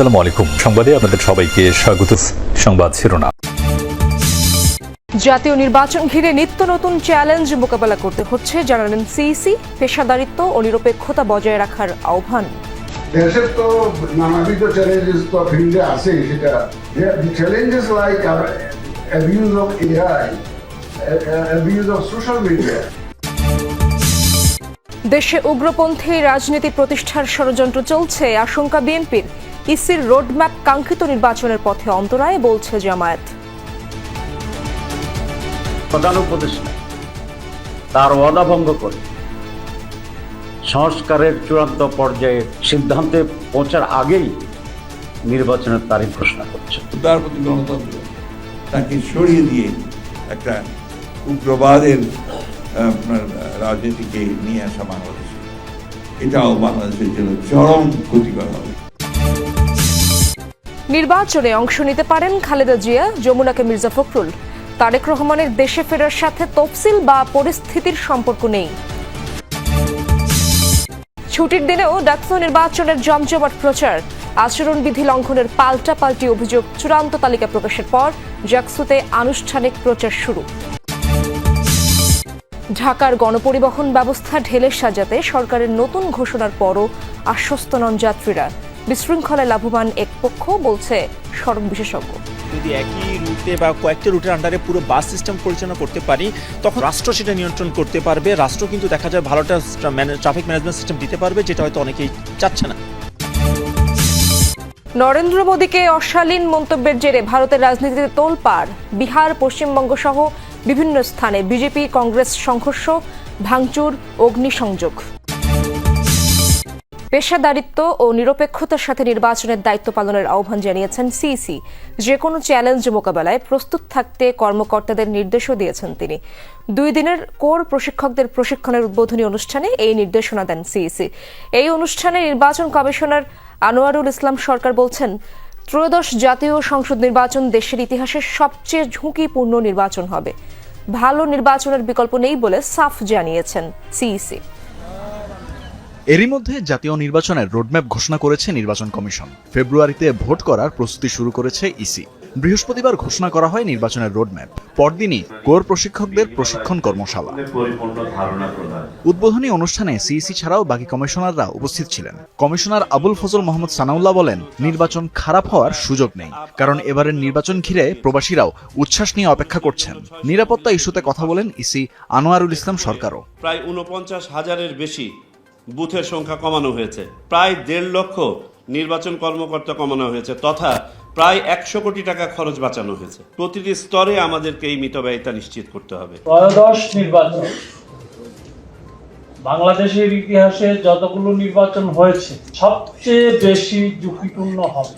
আসসালামু আলাইকুম। সংবাদে আপনাদের সবাইকে স্বাগত। সংবাদ শিরোনাম। জাতীয় নির্বাচন ঘিরে নিত্য নতুন চ্যালেঞ্জ মোকাবেলা করতে হচ্ছে জানালেন সিইসি পেশাদারিত্ব ও নিরপেক্ষতা বজায় রাখার আহ্বান। দেশের তো নানাবিধ চ্যালেঞ্জেস তো ফিল্ডে আছে সেটা challenges like abuse of AI abuse of social media দেশে উগ্রপন্থী রাজনীতি প্রতিষ্ঠার ষড়যন্ত্র চলছে আশঙ্কা বিএনপির। ইসির রোডম্যাপ কাঙ্ক্ষিত নির্বাচনের পথে অন্তরায় বলছে জামায়াত। প্রধান উপদেষ্টা তার ওয়াদা ভঙ্গ করে সংস্কারের চূড়ান্ত পর্যায়ে সিদ্ধান্তে পৌঁছার আগেই নির্বাচনের তারিখ ঘোষণা করছে। তার প্রতি গণতন্ত্র তাকে সরিয়ে দিয়ে একটা উগ্রবাদের আপনার রাজনীতিকে নিয়ে আসা বাংলাদেশে। এটাও বাংলাদেশের জন্য চরম ক্ষতিকর হবে। নির্বাচনে অংশ নিতে পারেন খালেদা জিয়া, যমুনাকে মির্জা ফখরুল। তারেক রহমানের দেশে ফেরার সাথে তফসিল বা পরিস্থিতির সম্পর্ক নেই। ছুটির দিনেও ডাকসু নির্বাচনের জমজমাট প্রচার। আচরণবিধি লঙ্ঘনের পাল্টা পাল্টি অভিযোগ চূড়ান্ত তালিকা প্রকাশের পর জাকসুতে আনুষ্ঠানিক প্রচার শুরু। ঢাকার গণপরিবহন ব্যবস্থা ঢেলে সাজাতে সরকারের নতুন ঘোষণার পরও আশ্বস্ত নন যাত্রীরা। বিশৃঙ্খলায় লাভবান এক পক্ষ বলছে সড়ক বিশেষজ্ঞ। যদি একই রুটে বা কয়েকটা রুটের আন্ডারে পুরো বাস সিস্টেম পরিচালনা করতে পারি তখন রাষ্ট্র সেটা নিয়ন্ত্রণ করতে পারবে। রাষ্ট্র কিন্তু দেখা যায় ভালোটা ট্রাফিক ম্যানেজমেন্ট সিস্টেম দিতে পারবে যেটা হয়তো অনেকেই চাচ্ছে না। নরেন্দ্র মোদীকে অশালীন মন্তব্যের জেরে ভারতের রাজনীতিতে তোলপাড়। বিহার পশ্চিমবঙ্গ সহ বিভিন্ন স্থানে বিজেপি কংগ্রেস সংঘর্ষ ভাঙচুর অগ্নিসংযোগ। পেশাদারিত্ব ও নিরপেক্ষতার সাথে নির্বাচনের দায়িত্ব পালনের আহ্বান জানিয়েছেন সিইসি। যে কোনো চ্যালেঞ্জ মোকাবেলায় প্রস্তুত থাকতে কর্মকর্তাদের নির্দেশও দিয়েছেন তিনি। দুই দিনের কোর প্রশিক্ষকদের প্রশিক্ষণের উদ্বোধনী অনুষ্ঠানে এই নির্দেশনা দেন সিইসি। এই অনুষ্ঠানে নির্বাচন কমিশনার আনোয়ারুল ইসলাম সরকার বলছেন, ত্রয়োদশ জাতীয় সংসদ নির্বাচন দেশের ইতিহাসের সবচেয়ে ঝুঁকিপূর্ণ নির্বাচন হবে। ভালো নির্বাচনের বিকল্প নেই বলে সাফ জানিয়েছেন সিইসি। এরই মধ্যে জাতীয় নির্বাচনের রোডম্যাপ ঘোষণা করেছে নির্বাচন কমিশন। ফেব্রুয়ারিতে ভোট করার প্রস্তুতি শুরু করেছে ইসি। বৃহস্পতিবার ঘোষণা করা হয় নির্বাচনের রোডম্যাপ। পরদিনই কোর প্রশিক্ষকদের প্রশিক্ষণ কর্মশালা। উদ্বোধনী অনুষ্ঠানে সিইসি ছাড়াও বাকি কমিশনাররা উপস্থিত ছিলেন। কমিশনার আবুল ফজল মোহাম্মদ সানাউল্লাহ বলেন নির্বাচন খারাপ হওয়ার সুযোগ নেই কারণ এবারের নির্বাচন ঘিরে প্রবাসীরাও উচ্ছ্বাস নিয়ে অপেক্ষা করছেন। নিরাপত্তা ইস্যুতে কথা বলেন ইসি আনোয়ারুল ইসলাম সরকারও। প্রায় উনপঞ্চাশ হাজারের বেশি বুথের সংখ্যা কমানো হয়েছে। প্রায় দেড় লক্ষ নির্বাচন কর্মকর্তা কমানো হয়েছে তথা প্রায় একশো কোটি টাকা খরচ বাঁচানো হয়েছে। প্রতিটি স্তরে আমাদেরকে এই মিতব্যয়িতা নিশ্চিত করতে হবে। ত্রয়োদশ নির্বাচন। বাংলাদেশের ইতিহাসে যতগুলো নির্বাচন হয়েছে, সবচেয়ে বেশি ঝুঁকিপূর্ণ হবে।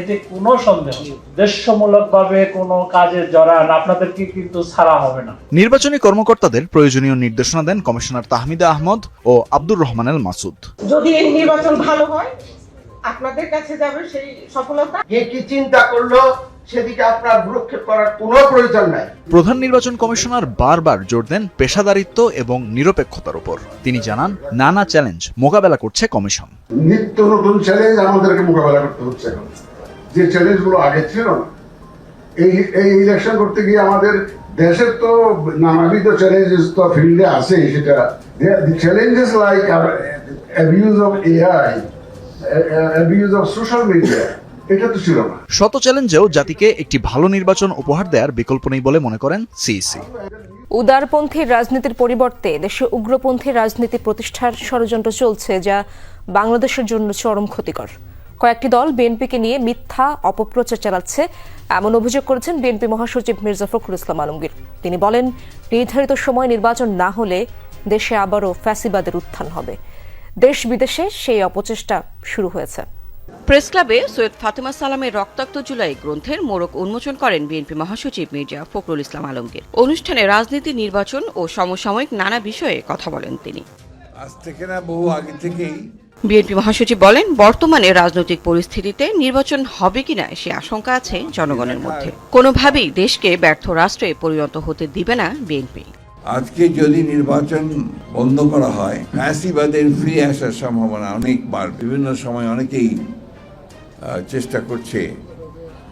এতে কোনো সন্দেহ নেই। দেশমূলকভাবে কোনো কাজে জড়ান আপনাদেরকে কিন্তু ছাড়া হবে না। নির্বাচনী কর্মকর্তাদের প্রয়োজনীয় নির্দেশনা দেন কমিশনার তাহমিদা আহমদ ও আব্দুর রহমানেল মাসুদ। যদি এই নির্বাচন ভালো হয় আপনাদের কাছে যাবে সেই সফলতা? কে কি চিন্তা করল সেদিকে আপনার ভ্রুক্ষেপ করার কোনো প্রয়োজন নাই। প্রধান নির্বাচন কমিশনার বারবার জোর দেন পেশাদারিত্ব এবং নিরপেক্ষতার উপর। তিনি জানান নানা চ্যালেঞ্জ মোকাবেলা করছে কমিশন। নিত্য নতুন চ্যালেঞ্জ আমাদেরকে মোকাবেলা করতে হচ্ছে এখন। যে চ্যালেঞ্জগুলো আগে ছিল না। এই এই ইলেকশন করতে গিয়ে আমাদের দেশের তো নানাবিধ চ্যালেঞ্জেস তো ফিল্ডে আছে সেটা challenges like abuse of AI abuse of social media এটা তো ছিল না। শত চ্যালেঞ্জেও জাতিকে একটি ভালো নির্বাচন উপহার দেওয়ার বিকল্প নেই বলে মনে করেন সিইসি উদারপন্থী রাজনীতির পরিবর্তে দেশে উগ্রপন্থী রাজনীতি প্রতিষ্ঠার ষড়যন্ত্র চলছে যা বাংলাদেশের জন্য চরম ক্ষতিকর। কয়েকটি দল বিএনপিকে নিয়ে মিথ্যা অপপ্রচার চালাচ্ছে। এমন অভিযোগ করেছেন বিএনপি মহাসচিব মির্জা ফখরুল ইসলাম আলমগীর। তিনি বলেন নির্ধারিত সময় নির্বাচন না হলে দেশে আবারও ফ্যাসিবাদের উত্থান হবে। দেশ বিদেশে সেই অপচেষ্টা শুরু হয়েছে। প্রেস ক্লাবে সৈয়দ ফাতেমা সালামের রক্তাক্ত জুলাই গ্রন্থের মোড়ক উন্মোচন করেন বিএনপি মহাসচিব মির্জা ফখরুল ইসলাম আলমগীর। অনুষ্ঠানে রাজনীতি নির্বাচন ও সমসাময়িক নানা বিষয়ে কথা বলেন তিনি। আজ থেকে না বহু আগে থেকেই বিএনপি মহাসচিব বলেন, বর্তমানে রাজনৈতিক পরিস্থিতিতে নির্বাচন হবে কিনা সে আশঙ্কা আছে জনগণের মধ্যে। কোনোভাবেই দেশকে ব্যর্থ রাষ্ট্রে পরিণত হতে দিবে না বিএনপি। আজকে যদি নির্বাচন বন্ধ করা হয়, ফ্যাসিবাদের ফিরে আসার সম্ভাবনা অনেকবার বিভিন্ন সময় অনেকেই চেষ্টা করছে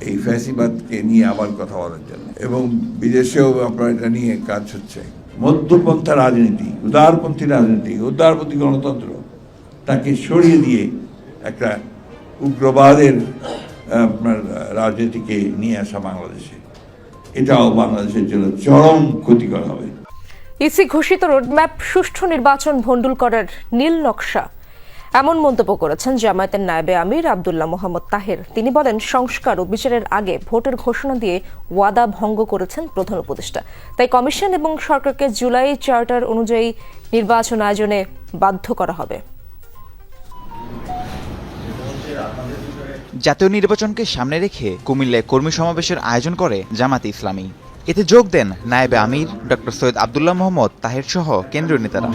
এই ফ্যাসিবাদকে নিয়ে আবার কথা বলার জন্য। এবং বিদেশেও আপনার এটা নিয়ে কাজ হচ্ছে। মধ্যপন্থা রাজনীতি, উদারপন্থী রাজনীতি, উদারপন্থী গণতন্ত্র তাকে সরিয়ে দিয়ে একটা উগ্রবাদের আপনার রাজনীতিকে নিয়ে আসা বাংলাদেশে। এটাও বাংলাদেশের জন্য চরম ক্ষতিকর হবে। ইসি ঘোষিত রোডম্যাপ, সুষ্ঠু নির্বাচন ভণ্ডুল করার নীল নকশা। এমন মন্তব্য করেছেন জামায়াতের নায়েবে আমির আবদুল্লাহ মোহাম্মদ তাহের। তিনি বলেন, সংস্কার ও বিচারের আগে ভোটের ঘোষণা দিয়ে ওয়াদা ভঙ্গ করেছেন প্রধান উপদেষ্টা। তাই কমিশন এবং সরকারকে জুলাই চার্টার অনুযায়ী নির্বাচন আয়োজনে বাধ্য করা হবে। জাতীয় নির্বাচনকে সামনে রেখে কুমিল্লায় কর্মী সমাবেশের আয়োজন করে জামাতে ইসলামী। এতে যোগ দেন নায়েবে আমির ডক্টর সৈয়দ আবদুল্লাহ মোহাম্মদ, তাহের সহ কেন্দ্রীয় নেতারা।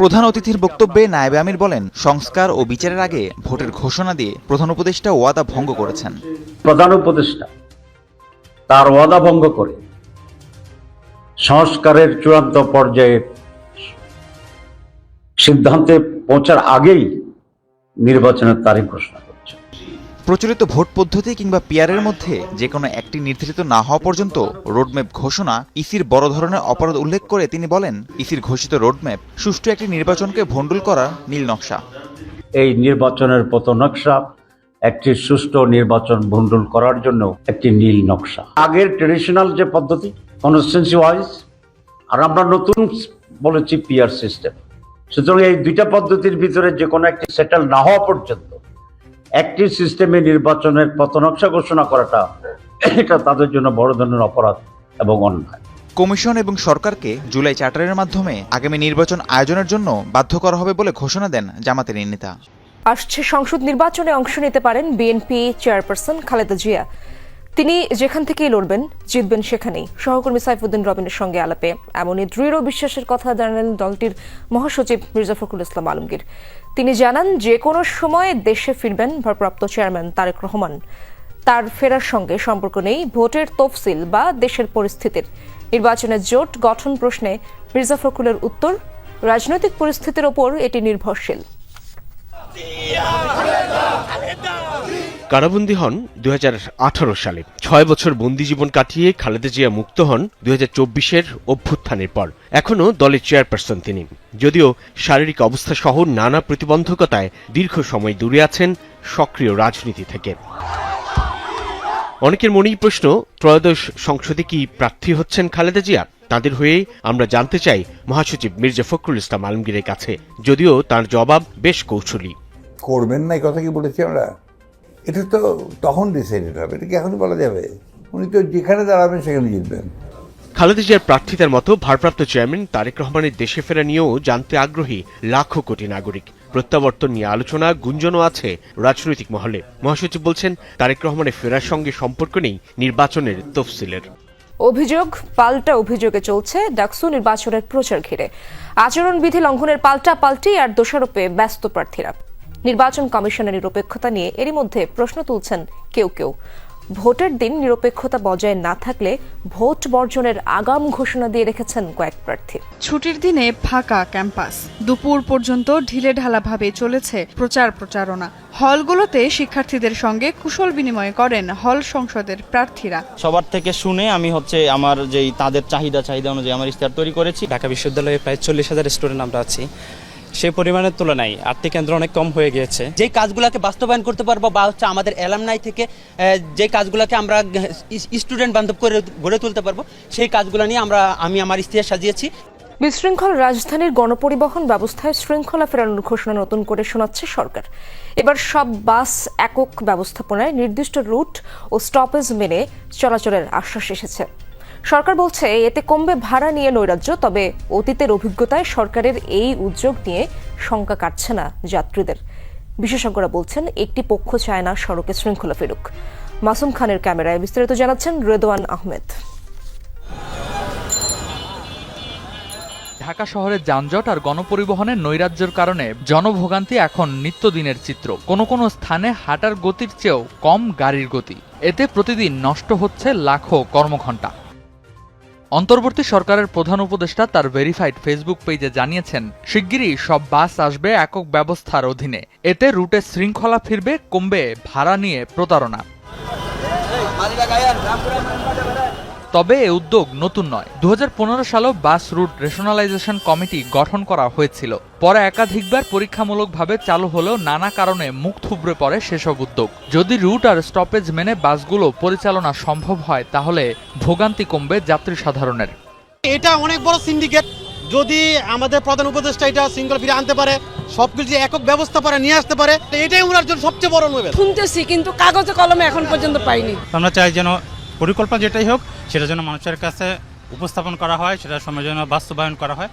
প্রধান অতিথির বক্তব্যে নায়েবে আমির বলেন, সংস্কার ও বিচারের আগে ভোটের ঘোষণা দিয়ে প্রধান উপদেষ্টা ওয়াদা ভঙ্গ করেছেন। প্রধান উপদেষ্টা তার ওয়াদা ভঙ্গ করে সংস্কারের চূড়ান্ত পর্যায়ে সিদ্ধান্তে পৌঁছার আগেই নির্বাচনের তারিখ ঘোষণা করছে। প্রচলিত ভোট পদ্ধতি কিংবা পিয়ারের মধ্যে যে কোনো একটি নির্ধারিত না হওয়া পর্যন্ত রোডম্যাপ ঘোষণা ইসির বড় ধরনের অপরাধ উল্লেখ করে তিনি বলেন ইসির ঘোষিত রোডম্যাপ সুষ্ঠু একটি নির্বাচনকে ভণ্ডুল করা নীল নকশা। এই নির্বাচনের পত নকশা একটি সুষ্ঠু নির্বাচন ভণ্ডুল করার জন্য একটি নীল নকশা। আগের ট্রেডিশনাল যে পদ্ধতি কনস্টেন্সি ওয়াইজ আর আমরা নতুন বলেছি পিয়ার সিস্টেম সুতরাং এই দুইটা পদ্ধতির ভিতরে যে কোনো একটি সেটেল না হওয়া পর্যন্ত একটি সিস্টেমে নির্বাচনের পত নকশা ঘোষণা করাটা এটা তাদের জন্য বড় ধরনের অপরাধ এবং অন্যায়। কমিশন এবং সরকারকে জুলাই চার্টারের মাধ্যমে আগামী নির্বাচন আয়োজনের জন্য বাধ্য করা হবে বলে ঘোষণা দেন জামাতের নেতা। আসছে সংসদ নির্বাচনে অংশ নিতে পারেন বিএনপি চেয়ারপারসন খালেদা জিয়া। তিনি যেখান থেকেই লড়বেন, জিতবেন সেখানেই। সহকর্মী সাইফুদ্দিন রবিনের সঙ্গে আলাপে। এমনই দৃঢ় বিশ্বাসের কথা জানালেন দলটির মহাসচিব মির্জা ফখরুল ইসলাম আলমগীর। তিনি জানান, যে কোনো সময় দেশে ফিরবেন ভারপ্রাপ্ত চেয়ারম্যান তারেক রহমান। তার ফেরার সঙ্গে সম্পর্ক নেই, ভোটের তফসিল বা দেশের পরিস্থিতির। নির্বাচনের জোট গঠন প্রশ্নে মির্জা ফখরুলের উত্তর, রাজনৈতিক পরিস্থিতির ওপর এটি নির্ভরশীল। কারাবন্দী হন দুই হাজার আঠারো সালে। ছয় বছর বন্দি জীবন কাটিয়ে খালেদা জিয়া মুক্ত হন দু হাজার অভ্যুত্থানের পর। এখনও দলের চেয়ারপারসন তিনি। যদিও শারীরিক অবস্থা সহ নানা প্রতিবন্ধকতায় দীর্ঘ সময় দূরে আছেন সক্রিয় রাজনীতি থেকে। অনেকের মনেই প্রশ্ন, ত্রয়োদশ সংসদে কি প্রার্থী হচ্ছেন খালেদা জিয়া? তাদের হয়ে আমরা জানতে চাই মহাসচিব মির্জা ফখরুল ইসলাম আলমগীরের কাছে। যদিও তার জবাব বেশ কৌশলী। করবেন না কথা কি বলেছি আমরা? এটা তো তখন ডিসাইডেড হবে এটা কি এখনই বলা যাবে? উনি তো যেখানে দাঁড়াবেন সেখানে জিতবেন। খালেদা জিয়ার প্রার্থিতার মতো ভারপ্রাপ্ত চেয়ারম্যান তারেক রহমানের দেশে ফেরা নিয়েও জানতে আগ্রহী লাখো কোটি নাগরিক। প্রত্যাবর্তন নিয়ে আলোচনা গুঞ্জনও আছে রাজনৈতিক মহলে। মহাসচিব বলছেন তারেক রহমানের ফেরার সঙ্গে সম্পর্ক নেই নির্বাচনের তফসিলের। অভিযোগ পাল্টা অভিযোগে চলছে ডাকসু নির্বাচনের প্রচার ঘিরে। আচরণবিধি লঙ্ঘনের পাল্টা পাল্টি আর দোষারোপে ব্যস্ত প্রার্থীরা। নির্বাচন কমিশনের নিরপেক্ষতা নিয়ে এরই মধ্যে প্রশ্ন তুলছেন কেউ কেউ। ভোটের দিন নিরপেক্ষতা বজায় না থাকলে ভোট বর্জনের আগাম ঘোষণা দিয়ে রেখেছেন কয়েক প্রার্থী। ছুটির দিনে ফাঁকা ক্যাম্পাস। দুপুর পর্যন্ত ঢিলে ঢালাভাবে চলেছে প্রচার প্রচারণা। হলগুলোতে শিক্ষার্থীদের সঙ্গে কুশল বিনিময় করেন হল সংসদের প্রার্থীরা। সবার থেকে শুনে আমি হচ্ছে আমার যেই তাদের চাহিদা চাহিদা অনুযায়ী আমার ইস্তার তৈরি করেছি। ঢাকা বিশ্ববিদ্যালয়ে প্রায় চল্লিশ হাজার স্টুডেন্ট আমরা আছি। সেই পরিমাণের তুলনায় আর্থিক কেন্দ্র অনেক কম হয়ে গিয়েছে। যে কাজগুলোকে বাস্তবায়ন করতে পারব বা হচ্ছে আমাদের অ্যালামনাই থেকে যে কাজগুলোকে আমরা স্টুডেন্ট বান্ধব করে গড়ে তুলতে পারব সেই কাজগুলো নিয়ে আমরা আমি আমার ইস্তিহার সাজিয়েছি। বিশৃঙ্খল রাজধানীর গণপরিবহন ব্যবস্থায় শৃঙ্খলা ফেরানোর ঘোষণা নতুন করে শোনাচ্ছে সরকার। এবার সব বাস একক ব্যবস্থাপনায় নির্দিষ্ট রুট ও স্টপেজ মেনে চলাচলের আশ্বাস এসেছে। সরকার বলছে এতে কমবে ভাড়া নিয়ে নৈরাজ্য, তবে অতীতের অভিজ্ঞতায় সরকারের এই উদ্যোগ নিয়ে শঙ্কা কাটছে না যাত্রীদের। বিশেষজ্ঞরা বলছেন, একটি পক্ষ চায় না সড়কে শৃঙ্খলা ফেরুক। মাসুম খানের ক্যামেরায় বিস্তারিত জানাচ্ছেন রেদওয়ান আহমেদ। ঢাকা শহরের যানজট আর গণপরিবহনের নৈরাজ্যের কারণে জনভোগান্তি এখন নিত্যদিনের চিত্র। কোনো কোনো স্থানে হাঁটার গতির চেয়েও কম গাড়ির গতি। এতে প্রতিদিন নষ্ট হচ্ছে লাখো কর্মঘণ্টা। অন্তর্বর্তী সরকারের প্রধান উপদেষ্টা তার ভেরিফাইড ফেসবুক পেজে জানিয়েছেন, শিগগিরই সব বাস আসবে একক ব্যবস্থার অধীনে। এতে রুটে শৃঙ্খলা ফিরবে, কমবে ভাড়া নিয়ে প্রতারণা। তবে এ উদ্যোগ নতুন নয়। দু সালেও বাস রুট রেশনালাইজেশন কমিটি গঠন করা হয়েছিল। পরে একাধিকবার পরীক্ষামূলকভাবে চালু হলেও নানা কারণে মুখ থুবড়ে পড়ে সেসব উদ্যোগ। যদি রুট আর স্টপেজ মেনে বাসগুলো পরিচালনা সম্ভব হয় তাহলে ভোগান্তি কমবে যাত্রী সাধারণের এটা অনেক বড় সিন্ডিকেট। যদি আমাদের প্রধান উপদেষ্টা এটা সিঙ্গল ফিরে আনতে পারে সবকিছু একক ব্যবস্থা করে নিয়ে আসতে পারে এটাই ওনার জন্য সবচেয়ে বড় নোবেল শুনতেছি কিন্তু কাগজে কলমে এখন পর্যন্ত পাইনি। আমরা চাই যেন পরিকল্পনা যেটাই হোক সেটা যেন মানুষের কাছে উপস্থাপন করা হয় সেটা সময় যেন বাস্তবায়ন করা হয়।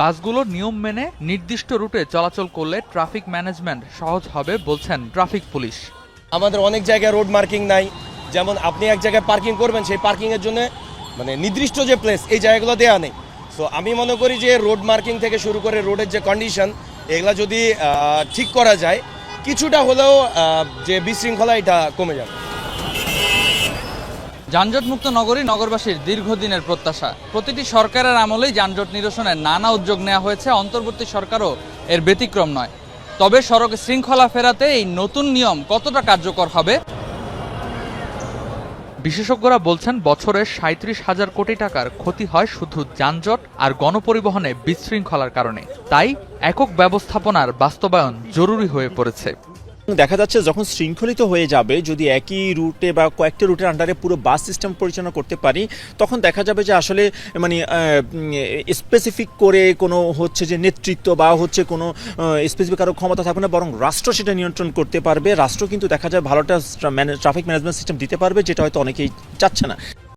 বাসগুলো নিয়ম মেনে নির্দিষ্ট রুটে চলাচল করলে ট্রাফিক ম্যানেজমেন্ট সহজ হবে বলছেন ট্রাফিক পুলিশ। আমাদের অনেক জায়গায় রোড মার্কিং নাই। যেমন আপনি এক জায়গায় পার্কিং করবেন সেই পার্কিংয়ের জন্য মানে নির্দিষ্ট যে প্লেস এই জায়গাগুলো দেওয়া নেই। সো আমি মনে করি যে রোড মার্কিং থেকে শুরু করে রোডের যে কন্ডিশন এগুলা যদি ঠিক করা যায় কিছুটা হলেও যে বিশৃঙ্খলা এটা কমে যাবে। যানজটমুক্ত নগরী নগরবাসীর দীর্ঘদিনের প্রত্যাশা। প্রতিটি সরকারের আমলেই যানজট নিরসনে নানা উদ্যোগ নেওয়া হয়েছে, অন্তর্বর্তী সরকারও এর ব্যতিক্রম নয়। তবে সড়কে শৃঙ্খলা ফেরাতে এই নতুন নিয়ম কতটা কার্যকর হবে? বিশেষজ্ঞরা বলছেন, বছরে সাঁত্রিশ হাজার কোটি টাকার ক্ষতি হয় শুধু যানজট আর গণপরিবহনে বিশৃঙ্খলার কারণে। তাই একক ব্যবস্থাপনার বাস্তবায়ন জরুরি হয়ে পড়েছে। দেখা যাচ্ছে যখন শৃঙ্খলিত হয়ে যাবে, যদি একই রুটে বা কয়েকটা রুটের আন্ডারে পুরো বাস সিস্টেম পরিচালনা করতে পারি, তখন দেখা যাবে যে আসলে মানে স্পেসিফিক করে কোনো হচ্ছে যে নেতৃত্ব বা হচ্ছে কোনো স্পেসিফিক আরও ক্ষমতা থাকবে না, বরং রাষ্ট্র সেটা নিয়ন্ত্রণ করতে পারবে। রাষ্ট্র কিন্তু দেখা যায় ভালোটা ট্রাফিক ম্যানেজমেন্ট সিস্টেম দিতে পারবে, যেটা হয়তো অনেকেই চাচ্ছে না।